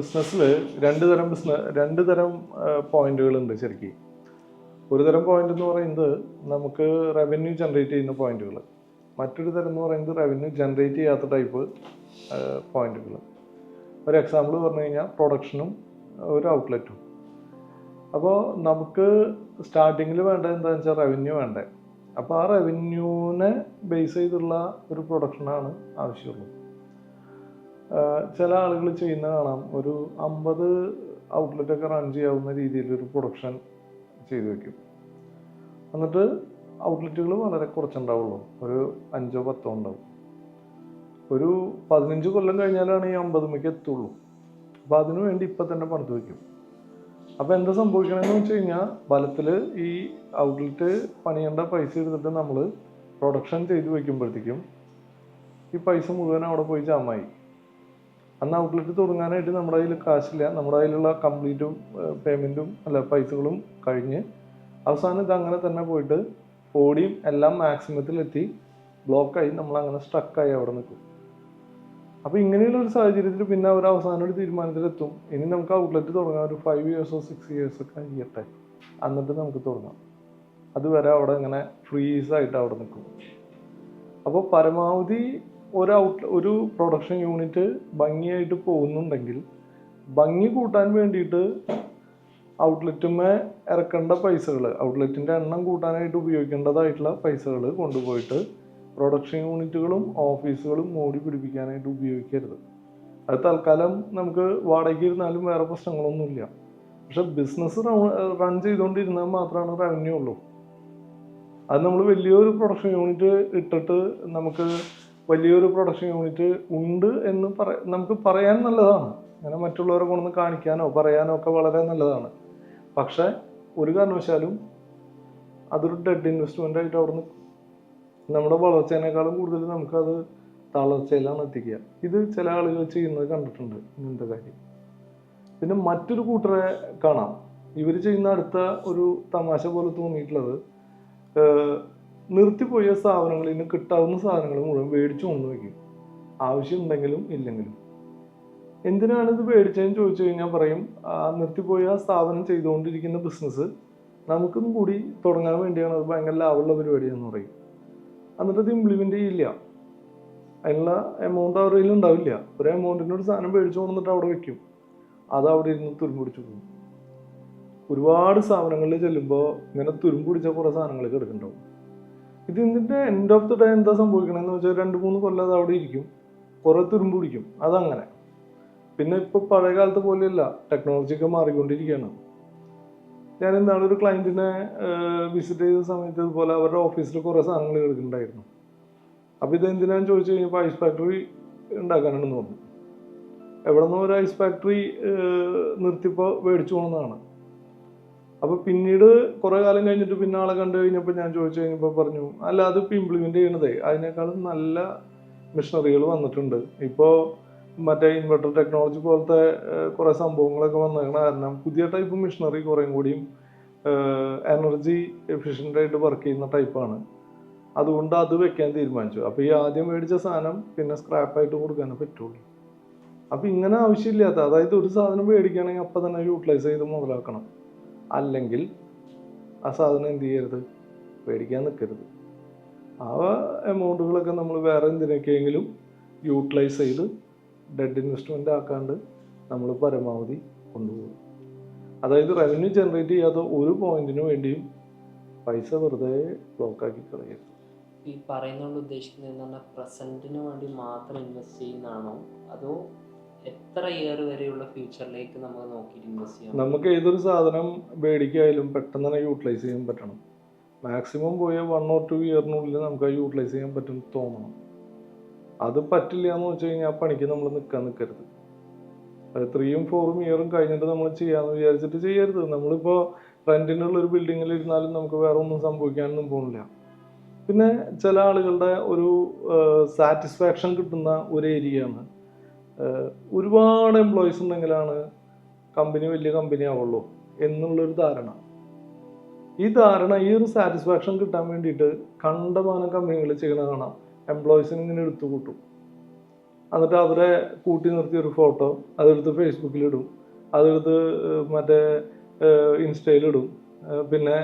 ബിസിനസ്സിൽ രണ്ട് തരം ബിസിനസ് രണ്ട് തരം പോയിന്റുകളുണ്ട് ശരിക്കും. ഒരു തരം പോയിന്റ് എന്ന് പറയുന്നത് നമുക്ക് റവന്യൂ ജനറേറ്റ് ചെയ്യുന്ന പോയിന്റുകൾ മറ്റൊരു തരം എന്ന് പറയുന്നത് റവന്യൂ ജനറേറ്റ് ചെയ്യാത്ത ടൈപ്പ് പോയിന്റുകൾ ഒരു എക്സാമ്പിൾ പറഞ്ഞു കഴിഞ്ഞാൽ പ്രൊഡക്ഷനും ഒരു ഔട്ട്ലെറ്റും അപ്പോൾ നമുക്ക് സ്റ്റാർട്ടിങ്ങിൽ വേണ്ടത് എന്താണെന്ന് വെച്ചാൽ റവന്യൂ വേണ്ടേ. അപ്പോൾ ആ റവന്യൂവിനെ ബേസ് ചെയ്തുള്ള ഒരു പ്രൊഡക്ഷനാണ് ആവശ്യമുള്ളത്. ചില ആളുകൾ ചെയ്യുന്ന കാണാം. ഒരു അമ്പത് ഔട്ട്ലെറ്റ് ഒക്കെ റൺ ചെയ്യാവുന്ന രീതിയിൽ ഒരു പ്രൊഡക്ഷൻ ചെയ്തു വെക്കും. എന്നിട്ട് ഔട്ട്ലെറ്റുകൾ വളരെ കുറച്ചുണ്ടാവുള്ളൂ. ഒരു അഞ്ചോ പത്തോ ഉണ്ടാവും. ഒരു പതിനഞ്ച് കൊല്ലം കഴിഞ്ഞാലാണ് ഈ അമ്പത് മിക്ക എത്തുള്ളൂ. അപ്പോൾ അതിനു വേണ്ടി ഇപ്പം തന്നെ പണിത് വയ്ക്കും അപ്പോൾ എന്താ സംഭവിക്കണമെന്ന് വെച്ച് കഴിഞ്ഞാൽ ഫലത്തിൽ ഈ ഔട്ട്ലെറ്റ് പണിയേണ്ട പൈസ എടുത്തിട്ട് നമ്മൾ പ്രൊഡക്ഷൻ ചെയ്ത് വയ്ക്കുമ്പോഴത്തേക്കും ഈ പൈസ മുഴുവൻ അവിടെ പോയി ജാമായി. അന്ന് ഔട്ട്ലെറ്റ് തുടങ്ങാനായിട്ട് നമ്മുടെ കയ്യിൽ കാശില്ല. നമ്മുടെ കയ്യിലുള്ള കംപ്ലീറ്റും പേയ്മെന്റും അല്ല പൈസകളും കഴിഞ്ഞ് അവസാനം ഇത് അങ്ങനെ തന്നെ പോയിട്ട് ഓടിയും എല്ലാം മാക്സിമത്തിലെത്തി ബ്ലോക്കായി നമ്മൾ അങ്ങനെ സ്ട്രക്കായി അവിടെ നിൽക്കും. അപ്പോൾ ഇങ്ങനെയുള്ള ഒരു സാഹചര്യത്തിൽ പിന്നെ അവർ അവസാനം ഒരു തീരുമാനത്തിലെത്തും. ഇനി നമുക്ക് ഔട്ട്ലെറ്റ് തുടങ്ങാം ഒരു ഫൈവ് ഇയേഴ്സോ സിക്സ് ഇയേഴ്സോ കഴിയട്ടെ. എന്നിട്ട് നമുക്ക് തുടങ്ങാം. അതുവരെ അവിടെ ഇങ്ങനെ ഫ്രീസായിട്ട് അവിടെ നിൽക്കും. അപ്പോൾ പരമാവധി ഒരു ഔട്ട് ഒരു പ്രൊഡക്ഷൻ യൂണിറ്റ് ഭംഗിയായിട്ട് പോകുന്നുണ്ടെങ്കിൽ ഭംഗി കൂട്ടാൻ വേണ്ടിയിട്ട് ഔട്ട്ലെറ്റുമേ ഇറക്കേണ്ട പൈസകൾ ഔട്ട്ലെറ്റിന്റെ എണ്ണം കൂട്ടാനായിട്ട് ഉപയോഗിക്കേണ്ടതായിട്ടുള്ള പൈസകൾ കൊണ്ടുപോയിട്ട് പ്രൊഡക്ഷൻ യൂണിറ്റുകളും ഓഫീസുകളും മോടി പിടിപ്പിക്കാനായിട്ട് ഉപയോഗിക്കരുത്. അത് തൽക്കാലം നമുക്ക് വാടകയ്ക്ക് ഇരുന്നാലും വേറെ പ്രശ്നങ്ങളൊന്നുമില്ല. പക്ഷെ ബിസിനസ് റൺ ചെയ്തുകൊണ്ടിരുന്നാൽ മാത്രമാണ് റവന്യൂ ഉള്ളൂ. അത് നമ്മൾ വലിയൊരു പ്രൊഡക്ഷൻ യൂണിറ്റ് ഇട്ടിട്ട് നമുക്ക് വലിയൊരു പ്രൊഡക്ഷൻ യൂണിറ്റ് ഉണ്ട് എന്ന് പറ നമുക്ക് പറയാൻ നല്ലതാണ്. അങ്ങനെ മറ്റുള്ളവരെ കൊണ്ടൊന്ന് കാണിക്കാനോ പറയാനോ ഒക്കെ വളരെ നല്ലതാണ്. പക്ഷേ ഒരു കാരണവശാലും അതൊരു ഡെഡ് ഇൻവെസ്റ്റ്മെന്റ് ആയിട്ട് അവിടെ നിന്ന് നമ്മുടെ വളർച്ചേനേക്കാളും കൂടുതൽ നമുക്കത് തളർച്ചയിലാണ് എത്തിക്കുക. ഇത് ചില ആളുകൾ ചെയ്യുന്നത് കണ്ടിട്ടുണ്ട് ഇങ്ങനത്തെ കാര്യം. പിന്നെ മറ്റൊരു കൂട്ടരെ കാണാം. ഇവർ ചെയ്യുന്ന അടുത്ത ഒരു തമാശ പോലെ തോന്നിയിട്ടുള്ളത് നിർത്തിപ്പോയ സ്ഥാപനങ്ങളിൽ നിന്ന് കിട്ടാവുന്ന സാധനങ്ങൾ മുഴുവൻ മേടിച്ചു കൊണ്ടു വയ്ക്കും ആവശ്യമുണ്ടെങ്കിലും ഇല്ലെങ്കിലും. എന്തിനാണ് ഇത് മേടിച്ചതെന്ന് ചോദിച്ചു കഴിഞ്ഞാൽ പറയും ആ നിർത്തിപ്പോയ സ്ഥാപനം ചെയ്തുകൊണ്ടിരിക്കുന്ന ബിസിനസ് നമുക്കും കൂടി തുടങ്ങാൻ വേണ്ടിയാണ് അത് ഭയങ്കര ലാഭമുള്ള പരിപാടിയെന്ന് പറയും. എന്നിട്ട് അത് ഇംപ്ലിമെന്റ് ചെയ്യില്ല. അതിനുള്ള എമൗണ്ട് അവരുടെ കയ്യിൽ ഉണ്ടാവില്ല. ഒരു എമൗണ്ടിന്റെ ഒരു സാധനം മേടിച്ചു കൊണ്ടിട്ട് അവിടെ വെക്കും. അത് അവിടെ ഇരുന്ന് തുരുമ്പിടിച്ചു പോകും ഒരുപാട് സ്ഥാപനങ്ങളിൽ ചെല്ലുമ്പോൾ ഇങ്ങനെ തുരുമ്പിടിച്ച കുറേ സാധനങ്ങൾ കിടക്കുന്നുണ്ടാവും ഇത് ഇതിന്റെ എൻഡ് ഓഫ് ദി ഡേ എന്താ സംഭവിക്കണമെന്ന് വെച്ചാൽ രണ്ട് മൂന്ന് കൊല്ലം അത് അവിടെ ഇരിക്കും. കുറേ തുരുമ്പ് പിടിക്കും. അതങ്ങനെ. പിന്നെ ഇപ്പോൾ പഴയ കാലത്തെ പോലെയല്ല. ടെക്നോളജി ഒക്കെ മാറിക്കൊണ്ടിരിക്കുകയാണ് ഞാൻ എന്താണ് ഒരു ക്ലയന്റിനെ വിസിറ്റ് ചെയ്ത സമയത്ത് ഇതുപോലെ അവരുടെ ഓഫീസിൽ കുറേ സാധനങ്ങൾ കിടക്കുന്നുണ്ടായിരുന്നു അപ്പോൾ ഇത് എന്തിനാന്ന് ചോദിച്ചു കഴിഞ്ഞപ്പോൾ ഐസ് ഫാക്ടറി ഉണ്ടാക്കാനാണെന്ന് പറഞ്ഞു എവിടെ നിന്നോ ഒരു ഐസ് ഫാക്ടറി നിർത്തിയപ്പോൾ മേടിച്ചു പോകുന്നതാണ് അപ്പോൾ പിന്നീട് കുറെ കാലം കഴിഞ്ഞിട്ട് പിന്നെ ആളെ കണ്ടു കഴിഞ്ഞപ്പോൾ ഞാൻ ചോദിച്ചു കഴിഞ്ഞപ്പോൾ പറഞ്ഞു അല്ല അത് ഇപ്പൊ ഇംപ്ലിമെന്റ് ചെയ്യണതേ. അതിനേക്കാളും നല്ല മിഷനറികൾ വന്നിട്ടുണ്ട്. ഇപ്പോൾ മറ്റേ ഇൻവെർട്ടർ ടെക്നോളജി പോലത്തെ കുറെ കുറേ സംഭവങ്ങളൊക്കെ വന്നേക്കണ കാരണം പുതിയ ടൈപ്പ് മിഷനറി കുറേയും കൂടിയും എനർജി എഫിഷ്യന്റ് ആയിട്ട് വർക്ക് ചെയ്യുന്ന ടൈപ്പാണ് അതുകൊണ്ട് അത് വെക്കാൻ തീരുമാനിച്ചു. അപ്പോൾ ഈ ആദ്യം മേടിച്ച സാധനം പിന്നെ സ്ക്രാപ്പായിട്ട് കൊടുക്കാനേ പറ്റുള്ളൂ. അപ്പോൾ ഇങ്ങനെ ആവശ്യമില്ലാത്ത അതായത് ഒരു സാധനം മേടിക്കുകയാണെങ്കിൽ അപ്പം തന്നെ യൂട്ടിലൈസ് ചെയ്ത് മുതലാക്കണം. അല്ലെങ്കിൽ ആ സാധനം എന്ത് ചെയ്യരുത്? മേടിക്കാൻ നിൽക്കരുത് ആ എമൗണ്ടുകളൊക്കെ നമ്മൾ വേറെ എന്തിനൊക്കെയെങ്കിലും യൂട്ടിലൈസ് ചെയ്ത് ഡെഡ് ഇൻവെസ്റ്റ്മെന്റ് ആക്കാണ്ട് നമ്മൾ പരമാവധി കൊണ്ടുപോകും. അതായത് റവന്യൂ ജനറേറ്റ് ചെയ്യാത്ത ഒരു പോയിന്റിന് വേണ്ടിയും പൈസ വെറുതെ ബ്ലോക്കാക്കി കളയരുത്. ഈ പറയുന്നതുകൊണ്ട് ഉദ്ദേശിക്കുന്നത് പ്രസന്റിന് വേണ്ടി മാത്രം ഇൻവെസ്റ്റ് ചെയ്യുന്നതാണോ? അതോ എത്ര ഇയർ വരെയുള്ള ഫ്യൂച്ചറിലേക്ക് നമ്മൾ നോക്കി ഇൻവെസ്റ്റ് ചെയ്യാം നമുക്ക് ഏതൊരു സാധനം മേടിക്കായാലും പെട്ടെന്ന് തന്നെ യൂട്ടിലൈസ് ചെയ്യാൻ പറ്റണം. മാക്സിമം പോയ വൺ ഓർ ടു ഇയറിനുള്ളിൽ നമുക്ക് അത് യൂട്ടിലൈസ് ചെയ്യാൻ പറ്റും തോന്നണം. അത് പറ്റില്ല എന്ന് വെച്ച് കഴിഞ്ഞാൽ ആ പണിക്ക് നമ്മൾ നിൽക്കാൻ നിൽക്കരുത് അത് ത്രീയും ഫോറും ഇയറും കഴിഞ്ഞിട്ട് നമ്മൾ ചെയ്യാമെന്ന് വിചാരിച്ചിട്ട് ചെയ്യരുത്. നമ്മളിപ്പോൾ റെന്റിനുള്ള ഒരു ബിൽഡിങ്ങിൽ ഇരുന്നാലും നമുക്ക് വേറെ ഒന്നും സംഭവിക്കാനൊന്നും പോകുന്നില്ല പിന്നെ ചില ആളുകളുടെ ഒരു സാറ്റിസ്ഫാക്ഷൻ കിട്ടുന്ന ഒരു ഏരിയയാണ് ഒരുപാട് എംപ്ലോയീസ് ഉണ്ടെങ്കിലാണ് കമ്പനി വലിയ കമ്പനി ആവുള്ളൂ എന്നുള്ളൊരു ധാരണ. ഈ ധാരണ ഈ ഒരു സാറ്റിസ്ഫാക്ഷൻ കിട്ടാൻ വേണ്ടിയിട്ട് കണ്ടമാനം കമ്പനികൾ ചെയ്യണ കാണാം. എംപ്ലോയീസിനെ ഇങ്ങനെ എടുത്തു കൂട്ടും. എന്നിട്ട് അവരെ കൂട്ടി നിർത്തിയ ഒരു ഫോട്ടോ അതെടുത്ത് ഫേസ്ബുക്കിലിടും അതെടുത്ത് മറ്റേ ഇൻസ്റ്റയിലിടും പിന്നെ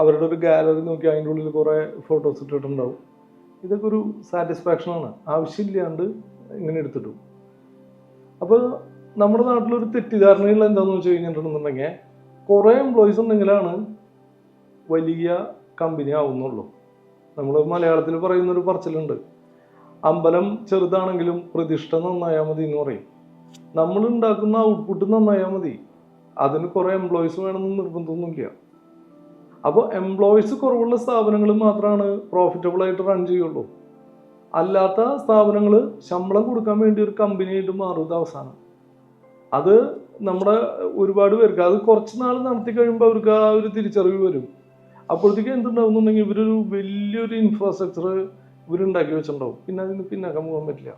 അവരുടെ ഒരു ഗാലറി നോക്കി അതിന്റെ ഉള്ളിൽ കുറേ ഫോട്ടോസ് ഇട്ടിട്ടുണ്ടാവും. ഇതൊക്കെ ഒരു സാറ്റിസ്ഫാക്ഷനാണ് ആവശ്യമില്ലാണ്ട് ഇങ്ങനെ എടുത്തിട്ടു അപ്പോൾ നമ്മുടെ നാട്ടിലൊരു തെറ്റിദ്ധാരണയുള്ള എന്താണെന്ന് വെച്ച് കഴിഞ്ഞിട്ടുണ്ടെന്നുണ്ടെങ്കിൽ കുറേ എംപ്ലോയീസ് ഉണ്ടെങ്കിലാണ് വലിയ കമ്പനി ആവുന്നുള്ളൂ. നമ്മൾ മലയാളത്തിൽ പറയുന്ന ഒരു പറച്ചിലുണ്ട്. അമ്പലം ചെറുതാണെങ്കിലും പ്രതിഷ്ഠ നന്നായാൽ മതി എന്ന് പറയും. നമ്മൾ ഉണ്ടാക്കുന്ന ഔട്ട്പുട്ട് നന്നായാൽ മതി. അതിന് കുറേ എംപ്ലോയീസ് വേണമെന്ന് നിർബന്ധമൊന്നുമില്ല. അപ്പോൾ എംപ്ലോയീസ് കുറവുള്ള സ്ഥാപനങ്ങൾ മാത്രമാണ് പ്രോഫിറ്റബിൾ ആയിട്ട് റൺ ചെയ്യുള്ളൂ. അല്ലാത്ത സ്ഥാപനങ്ങൾ ശമ്പളം കൊടുക്കാൻ വേണ്ടി ഒരു കമ്പനിയായിട്ട് മാറുന്നത് അവസാനം. അത് നമ്മുടെ ഒരുപാട് പേർക്ക് അത് കുറച്ച് നാൾ നടത്തി കഴിയുമ്പോൾ അവർക്ക് ആ ഒരു തിരിച്ചറിവ് വരും. അപ്പോഴത്തേക്ക് എന്തുണ്ടാവുന്നുണ്ടെങ്കിൽ ഇവരൊരു വലിയൊരു ഇൻഫ്രാസ്ട്രക്ചർ ഇവരുണ്ടാക്കി വെച്ചിട്ടുണ്ടാവും. പിന്നെ അതിന് പിന്നാക്കാൻ പോകാൻ പറ്റില്ല.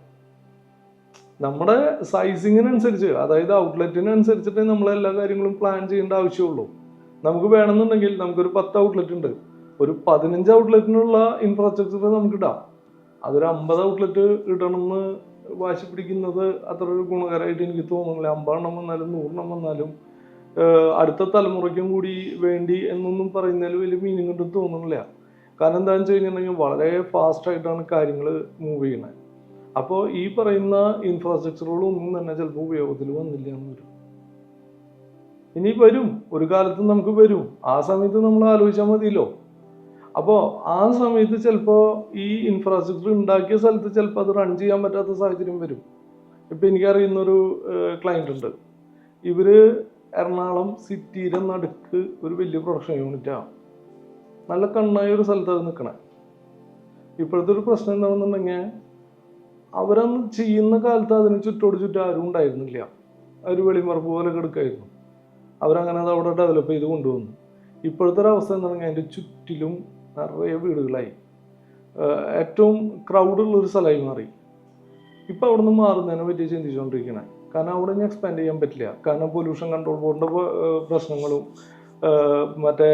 നമ്മുടെ സൈസിങ്ങിനനുസരിച്ച് അതായത് ഔട്ട്ലെറ്റിനനുസരിച്ചിട്ട് നമ്മൾ എല്ലാ കാര്യങ്ങളും പ്ലാൻ ചെയ്യേണ്ട ആവശ്യമുള്ളൂ. നമുക്ക് വേണമെന്നുണ്ടെങ്കിൽ നമുക്കൊരു പത്ത് ഔട്ട്ലെറ്റ് ഉണ്ട്. ഒരു പതിനഞ്ച് ഔട്ട്ലെറ്റിനുള്ള ഇൻഫ്രാസ്ട്രക്ചർ നമുക്ക് ഇടാം. അതൊരു അമ്പത് ഔട്ട്ലെറ്റ് ഇടണമെന്ന് വാശി പിടിക്കുന്നത് അത്ര ഒരു ഗുണകരമായിട്ട് എനിക്ക് തോന്നുന്നില്ല. അമ്പതെണ്ണം വന്നാലും നൂറെണ്ണം വന്നാലും അടുത്ത തലമുറയ്ക്കും കൂടി വേണ്ടി എന്നൊന്നും പറയുന്നതിൽ വലിയ മീനിങ് ഉണ്ടെന്ന് തോന്നുന്നില്ല. കാരണം എന്താണെന്ന് വെച്ച് കഴിഞ്ഞിട്ടുണ്ടെങ്കിൽ വളരെ ഫാസ്റ്റ് ആയിട്ടാണ് കാര്യങ്ങൾ മൂവ് ചെയ്യുന്നത്. അപ്പോൾ ഈ പറയുന്ന ഇൻഫ്രാസ്ട്രക്ചറുകളൊന്നും തന്നെ ചിലപ്പോൾ ഉപയോഗത്തിൽ വന്നില്ല എന്ന് വരും. ഇനി വരും. ഒരു കാലത്ത് നമുക്ക് വരും. ആ സമയത്ത് നമ്മൾ ആലോചിച്ചാൽ മതിയല്ലോ. അപ്പോൾ ആ സമയത്ത് ചിലപ്പോൾ ഈ ഇൻഫ്രാസ്ട്രക്ചർ ഉണ്ടാക്കിയ സ്ഥലത്ത് ചിലപ്പോൾ അത് റൺ ചെയ്യാൻ പറ്റാത്ത സാഹചര്യം വരും. ഇപ്പം എനിക്കറിയുന്നൊരു ക്ലയന്റ് ഉണ്ട്. ഇവർ എറണാകുളം സിറ്റിയിലെ നടുക്ക് ഒരു വലിയ പ്രൊഡക്ഷൻ യൂണിറ്റാണ് നല്ല കണ്ണായ ഒരു സ്ഥലത്താണ് നിൽക്കണേ ഇപ്പോഴത്തെ ഒരു പ്രശ്നം എന്താണെന്നുണ്ടെങ്കിൽ അവരന്ന് ചെയ്യുന്ന കാലത്ത് അതിന് ചുറ്റോട് ചുറ്റും ആരും ഉണ്ടായിരുന്നില്ല. ഒരു വെളിമറപ്പ് പോലെ കിടക്കായിരുന്നു അവരങ്ങനെ അത് അവിടെ ഡെവലപ്പ് ചെയ്ത് കൊണ്ടുവന്നു. ഇപ്പോഴത്തെ ഒരു അവസ്ഥ എന്താണെങ്കിൽ അതിന്റെ ചുറ്റിലും നിറയെ വീടുകളായി. ഏറ്റവും ക്രൗഡുള്ള ഒരു സ്ഥലമായി മാറി. ഇപ്പം അവിടെ നിന്ന് മാറുന്നതിനെ പറ്റി ചിന്തിച്ചുകൊണ്ടിരിക്കണേ കാരണം അവിടെ ഇനി എക്സ്പാൻഡ് ചെയ്യാൻ പറ്റില്ല. കാരണം പൊല്യൂഷൻ കൺട്രോൾ ബോർഡിന്റെ പ്രശ്നങ്ങളും മറ്റേ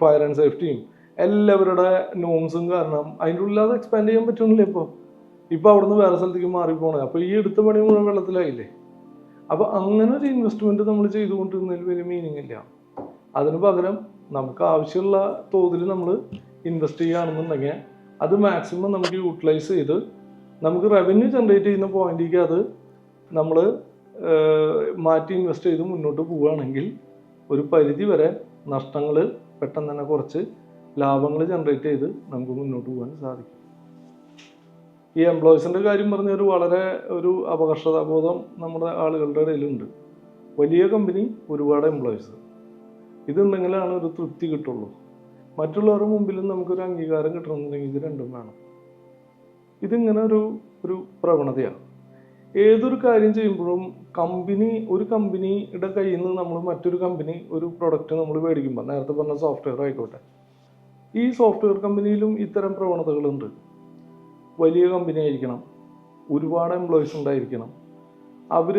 ഫയർ ആൻഡ് സേഫ്റ്റിയും എല്ലാവരുടെ നോംസും കാരണം അതിന്റെ ഉള്ളിൽ അത് എക്സ്പാൻഡ് ചെയ്യാൻ പറ്റുന്നില്ല ഇപ്പോൾ ഇപ്പോൾ അവിടുന്ന് വേറെ സ്ഥലത്തേക്ക് മാറിപ്പോണേ അപ്പോൾ ഈ എടുത്ത പണി മുഴുവൻ വെള്ളത്തിലായില്ലേ? അപ്പോൾ അങ്ങനെ ഒരു ഇൻവെസ്റ്റ്മെന്റ് നമ്മൾ ചെയ്തുകൊണ്ടിരുന്നതിൽ വലിയ മീനിങ് ഇല്ല. അതിന് പകരം നമുക്ക് ആവശ്യമുള്ള തോതിൽ നമ്മൾ ഇൻവെസ്റ്റ് ചെയ്യുകയാണെന്നുണ്ടെങ്കിൽ അത് മാക്സിമം നമുക്ക് യൂട്ടിലൈസ് ചെയ്ത് നമുക്ക് റവന്യൂ ജനറേറ്റ് ചെയ്യുന്ന പോയിന്റിലേക്ക് അത് നമ്മൾ മാറ്റി ഇൻവെസ്റ്റ് ചെയ്ത് മുന്നോട്ട് പോവുകയാണെങ്കിൽ ഒരു പരിധി വരെ നഷ്ടങ്ങൾ പെട്ടെന്ന് തന്നെ കുറച്ച് ലാഭങ്ങൾ ജനറേറ്റ് ചെയ്ത് നമുക്ക് മുന്നോട്ട് പോകാൻ സാധിക്കും. ഈ എംപ്ലോയീസിന്റെ കാര്യം പറഞ്ഞ ഒരു വളരെ ഒരു അപകർഷതാബോധം നമ്മുടെ ആളുകളുടെ ഇടയിലുണ്ട്. വലിയ കമ്പനി ഒരുപാട് എംപ്ലോയീസ് ഇതുണ്ടെങ്കിലാണ് ഒരു തൃപ്തി കിട്ടുള്ളൂ. മറ്റുള്ളവരുടെ മുമ്പിലും നമുക്കൊരു അംഗീകാരം കിട്ടണമെന്നുണ്ടെങ്കിൽ ഇത് രണ്ടും വേണം. ഇതിങ്ങനെ ഒരു ഒരു പ്രവണതയാണ്. ഏതൊരു കാര്യം ചെയ്യുമ്പോഴും കമ്പനി ഒരു കമ്പനിയുടെ കയ്യിൽ നിന്ന് നമ്മൾ മറ്റൊരു കമ്പനി ഒരു പ്രൊഡക്റ്റ് നമ്മൾ മേടിക്കുമ്പോൾ നേരത്തെ പറഞ്ഞ സോഫ്റ്റ്വെയർ ആയിക്കോട്ടെ. ഈ സോഫ്റ്റ്വെയർ കമ്പനിയിലും ഇത്തരം പ്രവണതകളുണ്ട്. വലിയ കമ്പനി ആയിരിക്കണം. ഒരുപാട് എംപ്ലോയീസ് ഉണ്ടായിരിക്കണം. അവർ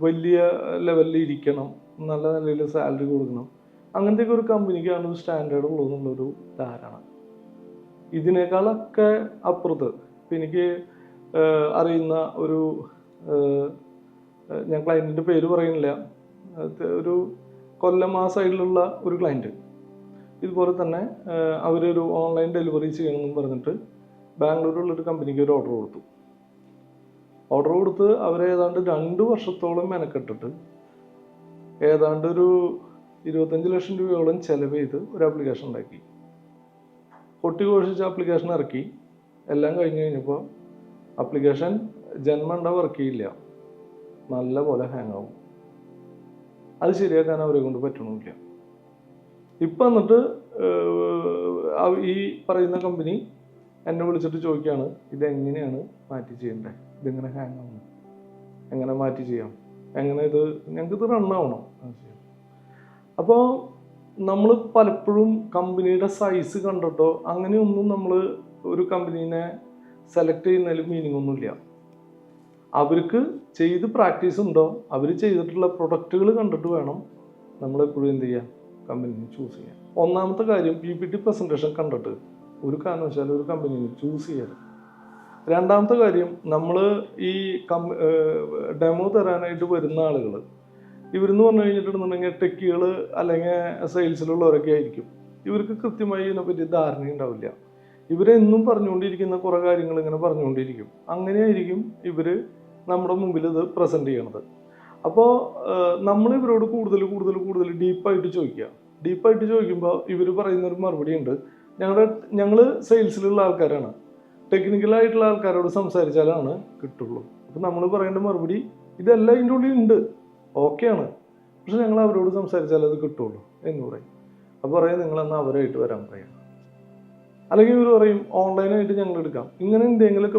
വലിയ ലെവലിൽ ഇരിക്കണം. നല്ല നിലയിൽ സാലറി കൊടുക്കണം. അങ്ങനത്തെയൊക്കെ ഒരു കമ്പനിക്കാണ് ഒരു സ്റ്റാൻഡേർഡ് ഉള്ളൂ എന്നുള്ളൊരു ധാരണ. ഇതിനേക്കാളൊക്കെ അപ്പുറത്ത് എനിക്ക് അറിയുന്ന ഒരു ഞാൻ ക്ലയന്റിന്റെ പേര് പറയുന്നില്ല. ഒരു കൊല്ലം ആ സൈഡിലുള്ള ഒരു ക്ലയന്റ് ഇതുപോലെ തന്നെ അവരൊരു ഓൺലൈൻ ഡെലിവറി ചെയ്യണമെന്ന് പറഞ്ഞിട്ട് ബാംഗ്ലൂരിലുള്ളൊരു കമ്പനിക്ക് ഒരു ഓർഡർ കൊടുത്തു. ഓർഡർ കൊടുത്ത് അവരേതാണ്ട് രണ്ട് വർഷത്തോളം മെനക്കെട്ടിട്ട് ഏതാണ്ട് ഒരു ഇരുപത്തഞ്ച് ലക്ഷം രൂപയോളം ചെലവ് ചെയ്ത് ഒരു ആപ്ലിക്കേഷൻ ഉണ്ടാക്കി. പൊട്ടി ഘോഷിച്ച ആപ്ലിക്കേഷൻ ഇറക്കി. എല്ലാം കഴിഞ്ഞ് കഴിഞ്ഞപ്പോൾ ആപ്ലിക്കേഷൻ ജന്മണ്ട വർക്ക് ചെയ്യില്ല. നല്ല പോലെ ഹാങ് ആവും. അത് ശരിയാക്കാൻ അവരെ കൊണ്ട് പറ്റണമില്ല. ഇപ്പം എന്നിട്ട് ഈ പറയുന്ന കമ്പനി എന്നെ വിളിച്ചിട്ട് ചോദിക്കുകയാണ് ഇതെങ്ങനെയാണ് മാറ്റി ചെയ്യേണ്ടത് ഇതെങ്ങനെ ഹാങ് ആവുന്നു? എങ്ങനെ മാറ്റി ചെയ്യാം? എങ്ങനെ ഇത് ഞങ്ങൾക്ക് ഇത് റൺ ആവണം. അപ്പോൾ നമ്മൾ പലപ്പോഴും കമ്പനിയുടെ സൈസ് കണ്ടിട്ടോ അങ്ങനെയൊന്നും നമ്മൾ ഒരു കമ്പനീനെ സെലക്ട് ചെയ്യുന്നതിൽ മീനിങ് ഒന്നുമില്ല. അവർക്ക് ചെയ്ത് പ്രാക്ടീസ് ഉണ്ടോ അവർ ചെയ്തിട്ടുള്ള പ്രൊഡക്റ്റുകൾ കണ്ടിട്ട് വേണം നമ്മൾ എപ്പോഴും എന്ത് ചെയ്യാൻ കമ്പനിനെ ചൂസ് ചെയ്യാൻ. ഒന്നാമത്തെ കാര്യം പി പി ടി പ്രസന്റേഷൻ കണ്ടിട്ട് ഒരു കാരണവശാലും ഒരു കമ്പനീനെ ചൂസ് ചെയ്യരുത് രണ്ടാമത്തെ കാര്യം നമ്മൾ ഈ കം ഡെമോ തരാനായിട്ട് വരുന്ന ആളുകൾ ഇവരെന്ന് പറഞ്ഞു കഴിഞ്ഞിട്ടുണ്ടെന്നുണ്ടെങ്കിൽ ടെക്കുകൾ അല്ലെങ്കിൽ സെയിൽസിലുള്ളവരൊക്കെ ആയിരിക്കും. ഇവർക്ക് കൃത്യമായി ഇതിനെപ്പറ്റി ധാരണ ഉണ്ടാവില്ല. ഇവരെന്നും പറഞ്ഞുകൊണ്ടിരിക്കുന്ന കുറേ കാര്യങ്ങൾ ഇങ്ങനെ പറഞ്ഞുകൊണ്ടിരിക്കും. അങ്ങനെയായിരിക്കും ഇവർ നമ്മുടെ മുമ്പിൽ ഇത് പ്രസന്റ് ചെയ്യണത്. അപ്പോൾ നമ്മൾ ഇവരോട് കൂടുതൽ കൂടുതൽ കൂടുതൽ ഡീപ്പായിട്ട് ചോദിക്കുക. ഡീപ്പായിട്ട് ചോദിക്കുമ്പോൾ ഇവർ പറയുന്നൊരു മറുപടി ഉണ്ട്. ഞങ്ങളുടെ ഞങ്ങൾ സെയിൽസിലുള്ള ആൾക്കാരാണ്. ടെക്നിക്കലായിട്ടുള്ള ആൾക്കാരോട് സംസാരിച്ചാലാണ് കിട്ടുള്ളൂ. അപ്പം നമ്മൾ പറയേണ്ട മറുപടി ഇതെല്ലാം ഇതിന്റെ ഉള്ളിൽ ഉണ്ട്. ഓക്കെയാണ് പക്ഷെ ഞങ്ങൾ അവരോട് സംസാരിച്ചാലേ അത് കിട്ടുള്ളൂ എന്ന് പറയും. അപ്പോൾ പറയും നിങ്ങളെന്നാൽ അവരായിട്ട് വരാൻ പറയാം അല്ലെങ്കിൽ ഇവർ പറയും ഓൺലൈനായിട്ട് ഞങ്ങൾ എടുക്കാം. ഇങ്ങനെ എന്തെങ്കിലുമൊക്കെ